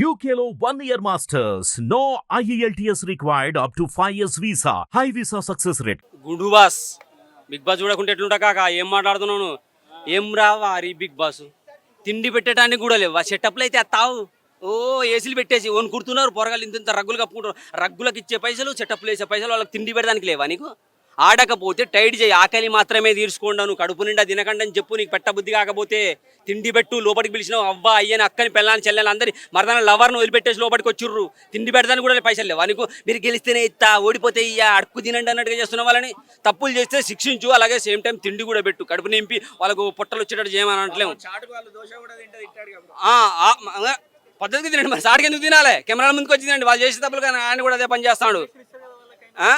యూకేలో one year masters no E IELTS required up to 5 years visa. High visa success rate. గుండు boss. Big boss చూడకుంటే ఎట్లుంటా కాక? ఏం మాట్లాడుతున్నాను ఏం రావా అరి బిగ్ బాస్? తిండి పెట్టడానికి కూడా లేవు. ఆ సెటప్లు అయితే తావు. ఓ ఏసీలు పెట్టేసి ఓన్ కుడుతున్నారు పొరగాలు ఇంత రగ్గులు కప్పుకుంటారు రగ్గులకు ఇచ్చే పైసలు సెటప్లు వేసే పైసలు వాళ్ళకి తిండి పెట్టడానికి లేవా నీకు? ఆడకపోతే టైట్ చేయి ఆకలి మాత్రమే తీర్చుకోండా నువ్వు కడుపు నిండా తినకండి అని చెప్పు నీకు పెట్టబుద్ధి కాకపోతే తిండి పెట్టు లోపలికి పిలిచినావు అవ్వ అయ్యని అక్కని పెళ్ళాని చెల్లెని అందరి మరదన లవర్ను వదిలిపెట్టేసి లోపలికి వచ్చిర్రు. తిండి పెడతానికి కూడా పైసలు లేవా. నీకు మీరు గెలిస్తేనే ఇస్తా ఓడిపోతే ఇయ్యా అడుక్కు తినండి అన్నట్టుగా చేస్తున్న వాళ్ళని. తప్పులు చేస్తే శిక్షించు అలాగే సేమ్ టైం తిండి కూడా పెట్టు. కడుపు నింపి వాళ్ళకు పొట్టలు వచ్చేటట్టు చేయమని అనట్లేము. పద్ధతికి తినండి. మరి సాటికి ఎందుకు తినాలి? కెమెరాల ముందుకు వచ్చి తినండి వాళ్ళు చేసే తప్పులు కానీ ఆయన కూడా అదే పని చేస్తాడు. ఆ?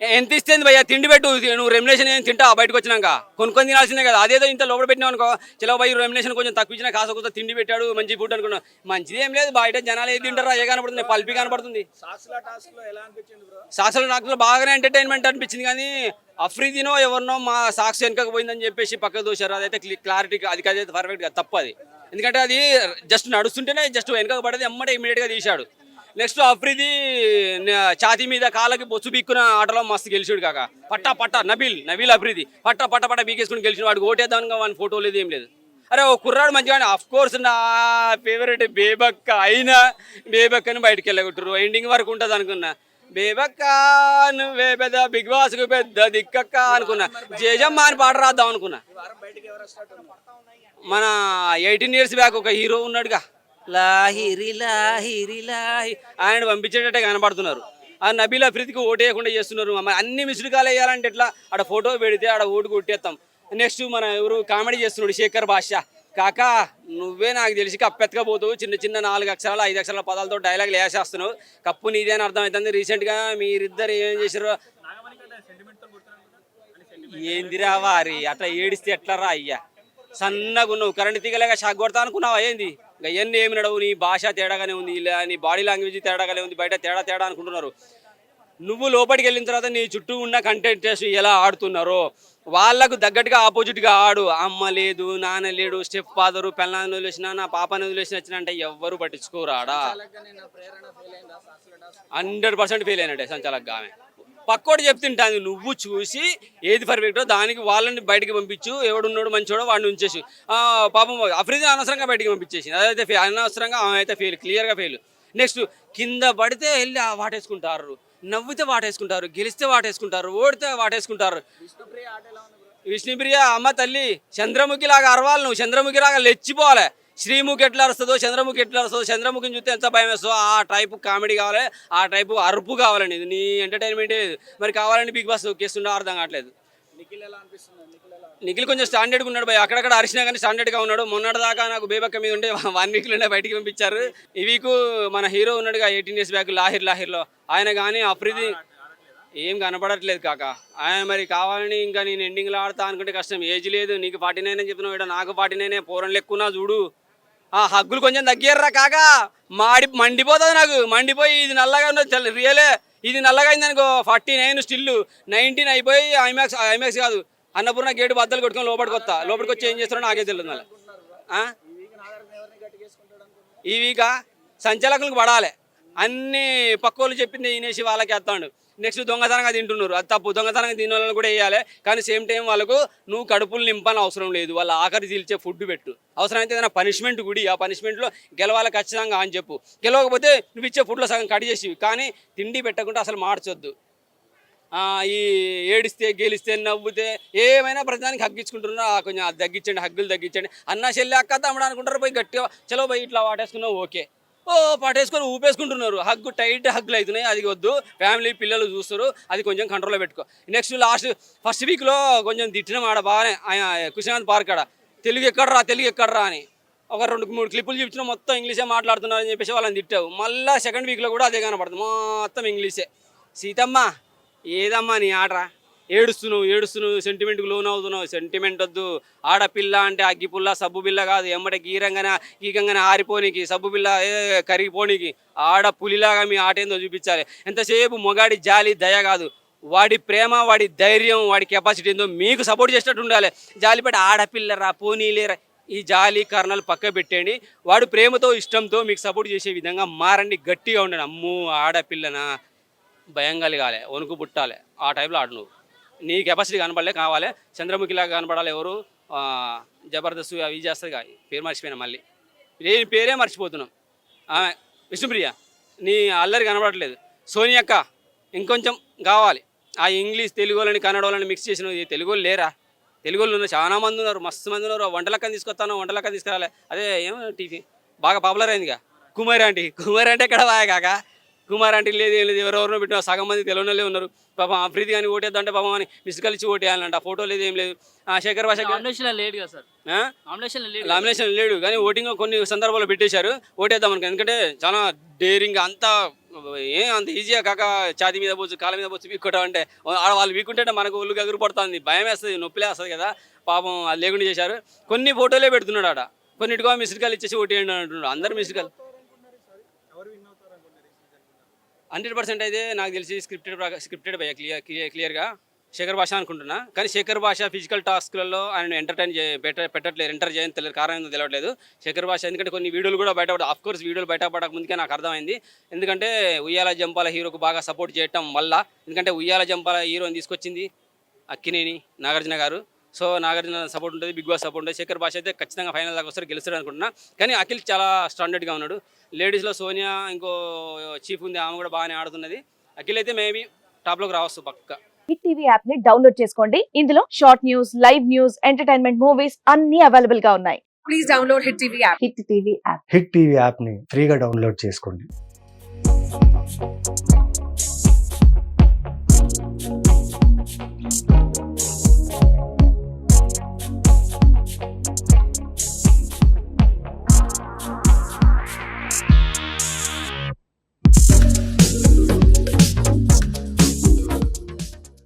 ఎంత ఇస్తుంది భయ్యా? తిండి పెట్టు నువ్వు రెమ్యునేషన్ ఏం తింటావు? బయటకు వచ్చినాక. కొనుక్కొని తినాల్సిందే కదా. అదేదో ఇంత లోపల పెట్టినావు అనుకో చిలో భయ్ రెమ్యునేషన్ కొంచెం తక్కువ ఇచ్చినా కాస కొంత తిండి పెట్టాడు మంచి ఫుడ్ అనుకున్నావు. మంచిది ఏం లేదు బయట జనాలు ఏది తింటారా ఏ కనపడుతుంది పల్పి కనపడుతుంది. సాక్షుల టాక్స్లో బాగానే ఎంటర్టైన్మెంట్ అనిపించింది కానీ అఫ్రీదినో ఎవరినో మా సాక్షి వెనకకు పోయిందని చెప్పేసి పక్కకు దోశారు అదైతే క్లారిటీ అది అదే పర్ఫెక్ట్గా తప్పు అది. ఎందుకంటే అది జస్ట్ నడుస్తుంటేనే జస్ట్ వెనకకు పడేది ఎమ్మటే ఇమీడియట్గా తీశాడు. నెక్స్ట్ అఫ్రిది ఛాతి ఛాతీ మీద కాళ్ళకి బొచ్చు బిక్కున ఆటలో మస్తు గెలిచాడు కాక. పట్టా పట్టా నబీల్ నబీల్ అఫ్రిది పట్టా పట్ట పట్ట బీకేసుకుని గెలిచిన వాడికి ఓటేద్దాం వాని ఫోటో లేదు ఏం లేదు. అరే ఓ కుర్రాడు మంచిగా అఫ్ కోర్స్ నా ఫేవరెట్ బేబక్క అయినా బేబక్కని బయటికి వెళ్ళగొట్టరు ఎండింగ్ వరకు ఉంటుంది అనుకున్నా. బేబక్క నువ్వే పెద్ద బిగ్ బాస్కు పెద్ద దిక్కక్క అనుకున్నా. జేజమ్మ అని పాట రాద్దాం అనుకున్నా. మన ఎయిటీన్ ఇయర్స్ బ్యాక్ ఒక హీరో ఉన్నాడుగా. లాహిరి లాహిరి లాహి. ఆయన పంపించేటట్టే కనబడుతున్నారు. ఆ నబీల్ అఫ్రీద్కి ఓటేయకుండా చేస్తున్నారు. మరి అన్ని మిస్డ్ కాల్ వేయాలంటే ఎట్లా? ఆడ ఫోటో పెడితే ఆడ ఓటు కొట్టేస్తాం. నెక్స్ట్ మన ఎవరు కామెడీ చేస్తున్నాడు శేఖర్ భాష కాక నువ్వే నాకు తెలిసి కప్పెత్తకపోతావు చిన్న చిన్న నాలుగు అక్షరాలు ఐదు అక్షరాల పదాలతో డైలాగులు వేసేస్తున్నావు. కప్పు నీదే అని అర్థమవుతుంది రీసెంట్గా మీరిద్దరు ఏం చేశారు? ఏందిరా వారి? అట్లా ఏడిస్తే ఎట్లరా అయ్యా? సన్నగా ఉన్నావు కరెంట్ తీగలేక షాక్ కొడతా అనుకున్నావా ఏంది? ఇవన్నీ ఏమి నడవు నీ భాష తేడాగానే ఉంది ఇలా నీ బాడీ లాంగ్వేజ్ తేడాగానే ఉంది బయట తేడా తేడా అనుకుంటున్నారు. నువ్వు లోపలికి వెళ్ళిన తర్వాత నీ చుట్టూ ఉన్న కంటెంటర్స్ ఎలా ఆడుతున్నారో వాళ్ళకు తగ్గట్టుగా ఆపోజిట్గా ఆడు. అమ్మ లేదు నాన్న లేడు స్టెప్ ఫాదరు పెళ్ళాన్ని వదిలేసిన నా పాపని వదిలేసిన వచ్చిన అంటే ఎవ్వరు పట్టించుకోరాడా? హండ్రెడ్ పర్సెంట్ ఫెయిల్ అయినట్టే సంచాలక్ ఆమె. పక్కోడు చెప్తుంటాను నువ్వు చూసి ఏది పర్ఫెక్టో దానికి వాళ్ళని బయటకు పంపించు ఎవడున్నాడు మంచోడో వాడిని ఉంచేసి. పాపం అఫ్రీది అనవసరంగా బయటకు పంపించేసి అదైతే ఫెయిల్ అనవసరంగా ఆమె అయితే ఫెయిల్ క్లియర్గా ఫెయిల్. నెక్స్ట్ కింద పడితే వెళ్ళి వాటేసుకుంటారు. నవ్వితే వాటేసుకుంటారు. గెలిస్తే వాటేసుకుంటారు. ఓడితే వాటేసుకుంటారు. విష్ణుప్రియ అమ్మ తల్లి చంద్రముఖి లాగా అరవాలి నువ్వు. చంద్రముఖి లాగా లెచ్చిపోవాలి. శ్రీముఖి ఎట్లా అరుస్తుందో చంద్రముఖి ఎట్లా అరుస్తుందో చంద్రముఖిని చూస్తే ఎంత భయం వేస్తుందో ఆ టైపు కామెడీ కావాలి ఆ టైపు అరుపు కావాలండి. ఇది నీ ఎంటర్టైన్మెంట్ మరి కావాలని బిగ్ బాస్ కేస్తుండో అర్థం కావట్లేదు. నిఖిల్ కొంచెం స్టాండర్డ్గా ఉన్నాడు భయ్ అక్కడక్కడ అరిచినా కానీ స్టాండర్డ్గా ఉన్నాడు. మొన్నటి దాకా నాకు బేబక్క మీద ఉండే వన్ వీక్ నుండే బయటికి పంపించారు. ఈ వీక్ మన హీరో ఉన్నాడుగా ఎయిటీన్ ఇయర్స్ బ్యాక్ లాహిర్ లాహిర్లో ఆయన కానీ అఫ్రీది ఏం కనపడట్లేదు కాక. ఆయన మరి కావాలని ఇంకా నేను ఎండింగ్లో ఆడతా అనుకుంటే కష్టం. ఏజ్ లేదు. నీకు ఫార్టీ నైన్ అని చెప్పిన నాకు ఫార్టీ నైనే పూరం లెక్కున్నా చూడు. ఆ హగ్గులు కొంచెం తగ్గిర్రా కాక. మాడి మండిపోతుంది నాకు. మండిపోయి ఇది నల్లగా ఉన్నది. రియలే. ఇది నల్లగా అయింది అనుకో ఫార్టీ నైన్ స్టిల్ నైన్టీన్ అయిపోయి ఐమాక్స్ ఐమాక్స్ కాదు. అన్నపూర్ణ గేటు బద్దలు కొట్టుకొని లోపలికి వస్తా. లోపలికి వచ్చి ఏం చేస్తారో నాకే తెలియదు ఈ వీక సంచలకులకు పడాలి. అన్ని పక్కోళ్ళు చెప్పింది వినేసి వాళ్ళకి వేస్తాడు నెక్స్ట్ దొంగతనంగా తింటున్నారు. అది తప్పు. దొంగతనంగా తిన్న వాళ్ళని కూడా వేయాలి. కానీ సేమ్ టైం వాళ్ళకు నువ్వు కడుపులు నింపని అవసరం లేదు. వాళ్ళ ఆఖరి తీల్చే ఫుడ్ పెట్టు. అవసరమైతే ఏదైనా పనిష్మెంట్ గుడి ఆ పనిష్మెంట్లో గెలవాలి ఖచ్చితంగా అని చెప్పు. గెలవకపోతే నువ్వు ఇచ్చే ఫుడ్లో సగం కట్ చేసి కానీ తిండి పెట్టకుండా అసలు మార్చొద్దు. ఈ ఏడిస్తే గెలిస్తే నవ్వుతే ఏమైనా ప్రతిదానికి హగ్గించుకుంటున్నా కొంచెం అది తగ్గించండి హగ్గులు తగ్గించండి. అన్న చెల్లి అక్క తమ్ముడు అనుకుంటారు పోయి గట్టిగా చలో పోయి ఇట్లా వాటేసుకున్నావు ఓకే. ఓ పాటేసుకొని ఊపేసుకుంటున్నారు. హగ్గు టైట్ హగ్గులు అవుతున్నాయి అది వద్దు. ఫ్యామిలీ పిల్లలు చూస్తారు. అది కొంచెం కంట్రోల్లో పెట్టుకో. నెక్స్ట్ లాస్ట్ ఫస్ట్ వీక్లో కొంచెం తిట్టినాం ఆడ బాగానే. ఆయన కుషాంత్ పార్క్ ఆడ. తెలుగు ఎక్కడరా తెలుగు ఎక్కడరా అని. ఒక రెండు మూడు క్లిప్పులు చూపించిన. మొత్తం ఇంగ్లీషే మాట్లాడుతున్నారు అని చెప్పేసి వాళ్ళని తిట్టావు. మళ్ళీ సెకండ్ వీక్లో కూడా అదే కనపడుతుంది. మొత్తం ఇంగ్లీషే. సీతమ్మ ఏదమ్మా నీ ఆటరా ఏడుస్తున్నావు ఏడుస్తున్నావు సెంటిమెంట్కి లోన్ అవుతున్నావు సెంటిమెంట్ వద్దు. ఆడపిల్ల అంటే అగ్గిపుల్ల సబ్బు బిల్ల కాదు. ఎమ్మటే గీరంగానే గీకంగానే ఆరిపోనీకి సబ్బు బిల్ల ఏ ఆడ పులిలాగా మీ ఆట ఏందో చూపించాలి. ఎంతసేపు మొగాడి జాలి దయ కాదు. వాడి ప్రేమ వాడి ధైర్యం వాడి కెపాసిటీ ఏందో మీకు సపోర్ట్ చేసేటట్టు ఉండాలి. జాలిపేట ఆడపిల్లరా పోనీలేరా ఈ జాలి కర్ణాలు పక్క పెట్టండి వాడు ప్రేమతో ఇష్టంతో మీకు సపోర్ట్ చేసే విధంగా మారండి. గట్టిగా ఉండండి. అమ్ము ఆడపిల్లన. భయం కలగాలి వణుకు పుట్టాలి. ఆ టైంలో ఆడు నువ్వు. నీ కెపాసిటీ కనపడలే కావాలి. చంద్రముఖిలాగా కనపడాలి ఎవరు? జబర్దస్త్ అవి చేస్తుంది పేరు మర్చిపోయినా మళ్ళీ. నేను పేరే మర్చిపోతున్నాం. విష్ణుప్రియ నీ అల్లరి కనబడట్లేదు. సోనియక్క ఇంకొంచెం కావాలి. ఆ ఇంగ్లీష్ తెలుగు వాళ్ళని కన్నడ వాళ్ళని మిక్స్ చేసిన ఈ తెలుగు వాళ్ళు లేరా? తెలుగు వాళ్ళు ఉన్నారు చాలా మంది ఉన్నారు మస్తు మంది ఉన్నారు. వంటలక్కని తీసుకొస్తాను వంటలక్కని తీసుకురాలే. అదే ఏమో టీవీ. బాగా పాపులర్ అయిందిగా. కుమార్ ఆంటీ. కుమార్ అంటే ఎక్కడ బాగా కాక? కుమార్ ఆంటీ లేదు ఏం లేదు ఎవరెవరినో పెట్టిన సగం మంది తెలియని ఉన్నారు. పాపం ప్రీతి కానీ ఓటేద్దంటే పాపం అని మిస్ కలిసి ఓటేయాలంట. ఆ ఫోటో లేదు ఏం లేదు. ఆ శేఖర్ భాష నామినేషన్ లేడు కదా సార్. నామినేషన్ లేడు లామినేషన్ లేడు కానీ ఓటింగ్ కొన్ని సందర్భాల్లో పెట్టేశారు. ఓటేద్దాం అనుకో ఎందుకంటే చాలా డేరింగ్ అంతా ఏం అంత ఈజీగా కాక ఛాతి మీద పోచ్చు కాళ్ళ మీద పోచ్చు వీక్కోవడం అంటే వాళ్ళు వీక్కుంటే మనకు ఒళ్ళు ఎగురు పడుతుంది. భయం వేస్తుంది నొప్పి వేస్తుంది కదా. పాపం అది లేకుండా చేశారు. కొన్ని ఫోటోలే పెడుతున్నాడు ఆడ. కొన్నిటికో మిస్డ్ కాల్ ఇచ్చేసి ఓటేయండి అంటున్నాడు. అందరు మిస్డ్ కాల్ హండ్రెడ్ పర్సెంట్ అయితే నాకు తెలిసి స్క్రిప్టెడ్ స్క్రిప్టెడ్ భయ క్లియర్ క్లియర్గా శేఖర్ భాష అనుకుంటున్నా. కానీ శేఖర్ భాష ఫిజికల్ టాస్క్లలో ఆయన ఎంటర్టైన్ చే పెట్ట పెట్టట్లేదు ఎంటర్ చేయని తెలియదు కారణం ఏందో తెలియట్లేదు శేఖర్ భాష. ఎందుకంటే కొన్ని వీడియోలు కూడా బయటపడ ఆఫ్ కోర్స్ వీడియోలు బయటపడక ముందుకే నాకు అర్థమైంది. ఎందుకంటే ఉయ్యాల జంపాల హీరోకు బాగా సపోర్ట్ చేయటం వల్ల ఎందుకంటే ఉయ్యాల జంపాల హీరోని తీసుకొచ్చింది అక్కినేని నాగార్జున గారు. సో నాగార్జున సపోర్ట్ ఉంటుంది బిగ్ బాస్ సపోర్ట్ ఉంటుంది. శేఖర్ భాష అయితే ఖచ్చితంగా ఫైనల్ దాకా వస్తారు గెలుస్తాడు అనుకుంటున్నా. కానీ అఖిల్ చాలా స్టాండర్డ్గా ఉన్నాడు. లేడీస్లో సోనియా ఇంకో చీఫ్ ఉంది ఆమె కూడా బాగానే ఆడుతున్నది. అఖిల్ అయితే మేబీ టాప్లోకి రావచ్చు పక్క. హిట్ టీవీ యాప్ని డౌన్లోడ్ చేసుకోండి. ఇందులో short news live news entertainment movies అన్ని అవైలబుల్గా ఉన్నాయి. Please download Hit TV app. Hit TV app Hit TV యాప్ని ఫ్రీగా డౌన్లోడ్ చేసుకోండి.